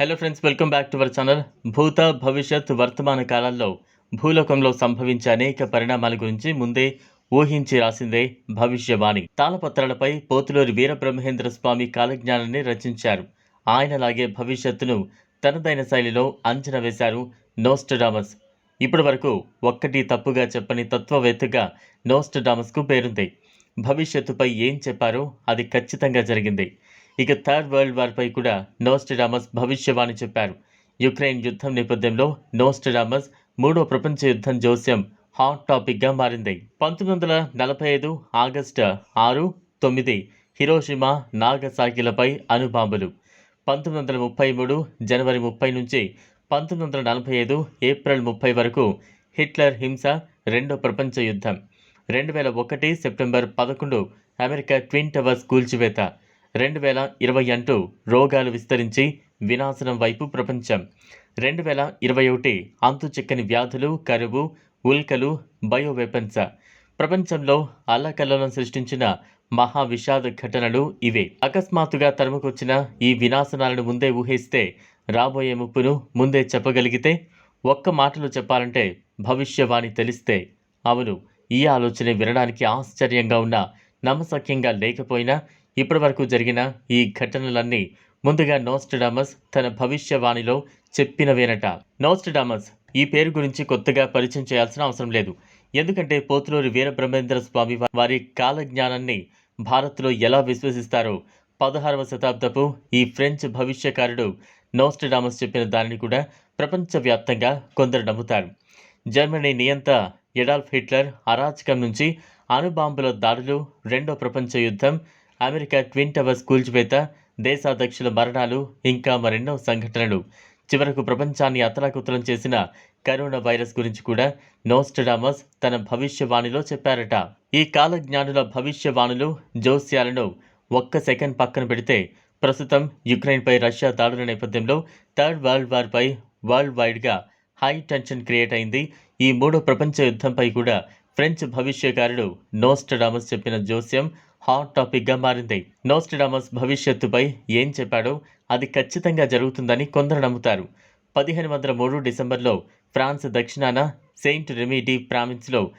Hello friends welcome back to our channel భూత భవిష్యత్ వర్తమాన కాలాల్లో భూలోకంలో సంభవించే అనేక పరిణామాల గురించి ముందే ఊహించి రాసిందే భవిష్యవాణి. తాళపత్రాలపై పోతులూరి వీరబ్రహ్మేంద్ర స్వామి కాలజ్ఞానాన్ని రచించారు. ఆయనలాగే భవిష్యత్తును తనదైన శైలిలో అంచనా వేశారు నోస్టడామస్. ఇప్పటి వరకు ఒక్కటి తప్పుగా చెప్పని తత్వవేత్తగా నోస్టడామస్కు పేరుంది. భవిష్యత్తుపై ఏం చెప్పారో అది ఖచ్చితంగా జరిగింది. ఇక థర్డ్ వరల్డ్ వార్పై కూడా నోస్టడామస్ భవిష్యవాణి చెప్పారు. యుక్రెయిన్ యుద్ధం నేపథ్యంలో నోస్టడామస్ మూడో ప్రపంచ యుద్ధం జోస్యం హాట్ టాపిక్గా మారింది. పంతొమ్మిది వందల నలభై ఐదు ఆగస్టు ఆరు తొమ్మిది హిరోషిమా నాగసాకిలపై అణుబాంబులు. పంతొమ్మిది వందల ముప్పై మూడు జనవరి ముప్పై నుంచి పంతొమ్మిది వందల నలభై ఐదు ఏప్రిల్ ముప్పై వరకు హిట్లర్ హింస రెండో ప్రపంచ యుద్ధం. రెండు వేల ఒకటి సెప్టెంబర్ పదకొండు అమెరికా ట్విన్ టవర్స్ కూల్చివేత. రెండు వేల ఇరవై అంటూ రోగాలు విస్తరించి వినాశనం వైపు ప్రపంచం. రెండు వేల ఇరవై ఒకటి అంతు చిక్కని వ్యాధులు కరువు ఉల్కలు బయోవెపన్స్. ప్రపంచంలో అల్లకల్లోలం సృష్టించిన మహా విషాద ఘటనలు ఇవే. అకస్మాత్తుగా తరుముకొచ్చిన ఈ వినాశనాలను ముందే ఊహిస్తే రాబోయే ముప్పును ముందే చెప్పగలిగితే ఒక్క మాటలో చెప్పాలంటే భవిష్యవాణి తెలిస్తే అవును ఈ ఆలోచన వినడానికి ఆశ్చర్యంగా ఉన్న నమ్మసక్యంగా లేకపోయినా ఇప్పటివరకు జరిగిన ఈ ఘటనలన్నీ ముందుగా నోస్టడామస్ తన భవిష్యవాణిలో చెప్పినవేనట. నోస్టడామస్ ఈ పేరు గురించి కొత్తగా పరిచయం చేయాల్సిన అవసరం లేదు. ఎందుకంటే పోతులూరి వీరబ్రహ్మేంద్ర స్వామి వారి కాలజ్ఞానాన్ని భారత్లో ఎలా విశ్వసిస్తారో పదహారవ శతాబ్దపు ఈ ఫ్రెంచ్ భవిష్యకారుడు నోస్టడామస్ చెప్పిన దానిని కూడా ప్రపంచవ్యాప్తంగా కొందరు నమ్ముతారు. జర్మనీ నియంత ఎడాల్ఫ్ హిట్లర్ అరాచకం నుంచి అణుబాంబుల దాడులు రెండో ప్రపంచ యుద్ధం అమెరికా ట్విన్ టవర్స్ కూల్చివేత దేశాధ్యక్షుల మరణాలు ఇంకా మరెన్నో సంఘటనలు. చివరకు ప్రపంచాన్ని అతలాకుతలం చేసిన కరోనా వైరస్ గురించి కూడా నోస్టడామస్ తన భవిష్యవాణిలో చెప్పారట. ఈ కాలజ్ఞానుల భవిష్యవాణులు జోస్యాలను ఒక్క సెకండ్ పక్కన పెడితే ప్రస్తుతం యుక్రెయిన్పై రష్యా దాడుల నేపథ్యంలో థర్డ్ వరల్డ్ వార్పై వరల్డ్ వైడ్గా హై టెన్షన్ క్రియేట్ అయింది. ఈ మూడో ప్రపంచ యుద్ధంపై కూడా ఫ్రెంచ్ భవిష్యకారుడు నోస్టడామస్ చెప్పిన జోస్యం హాట్ టాపిక్గా మారింది. నోస్టడామస్ భవిష్యత్తుపై ఏం చెప్పాడో అది ఖచ్చితంగా జరుగుతుందని కొందరు నమ్ముతారు. పదిహేను వందల మూడు డిసెంబర్లో ఫ్రాన్స్ దక్షిణాన సెయింట్ రెమిడి ప్రావిన్స్లో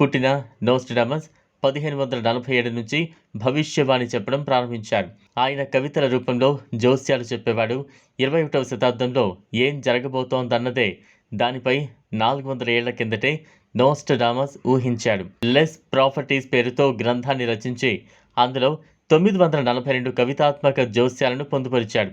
పుట్టిన నోస్టడామస్ పదిహేను వందల నలభై ఏడు నుంచి భవిష్యవాణి చెప్పడం ప్రారంభించారు. ఆయన కవితల రూపంలో జోస్యాలు చెప్పేవాడు ఇరవై ఒకటవ శతాబ్దంలో ఏం జరగబోతోందన్నదే దానిపై నాలుగు వందల ఏళ్ళ కిందటే నోస్టడామస్ ఊహించాడు. లెస్ ప్రాపర్టీస్ పేరుతో గ్రంథాన్ని రచించి అందులో తొమ్మిది వందల నలభై రెండు కవితాత్మక జోస్యాలను పొందుపరిచాడు.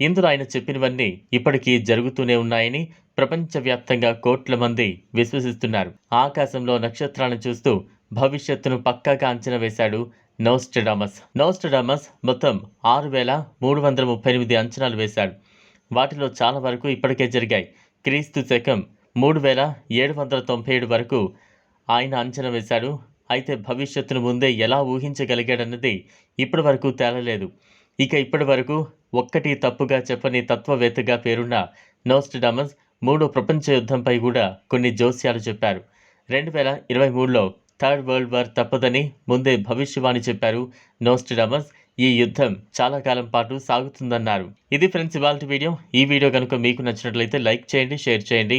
ఇందులో ఆయన చెప్పినవన్నీ ఇప్పటికీ జరుగుతూనే ఉన్నాయని ప్రపంచవ్యాప్తంగా కోట్ల మంది విశ్వసిస్తున్నారు. ఆకాశంలో నక్షత్రాలను చూస్తూ భవిష్యత్తును పక్కాగా అంచనా వేశాడు నోస్టడామస్. నోస్టడామస్ మొత్తం ఆరు వేల మూడు వందల ముప్పై ఎనిమిది అంచనాలు వేశాడు. వాటిలో చాలా వరకు ఇప్పటికే జరిగాయి. క్రీస్తు శకం మూడు వేల ఏడు వందల తొంభై ఏడు వరకు ఆయన అంచనా వేశాడు. అయితే భవిష్యత్తును ముందే ఎలా ఊహించగలిగాడన్నది ఇప్పటి వరకు తేలలేదు. ఇక ఇప్పటి వరకు ఒక్కటి తప్పుగా చెప్పని తత్వవేత్తగా పేరున్న నోస్టడామస్ మూడో ప్రపంచ యుద్ధంపై కూడా కొన్ని జోస్యాలు చెప్పారు. రెండు వేల ఇరవై మూడులో థర్డ్ వరల్డ్ వార్ తప్పదని ముందే భవిష్యవాణి చెప్పారు నోస్టడామస్. ఈ యుద్ధం చాలా కాలం పాటు సాగుతుందన్నారు. ఇది ఫ్రెండ్స్ ఇవాళ వీడియో. ఈ వీడియో కనుక మీకు నచ్చినట్లయితే లైక్ చేయండి షేర్ చేయండి.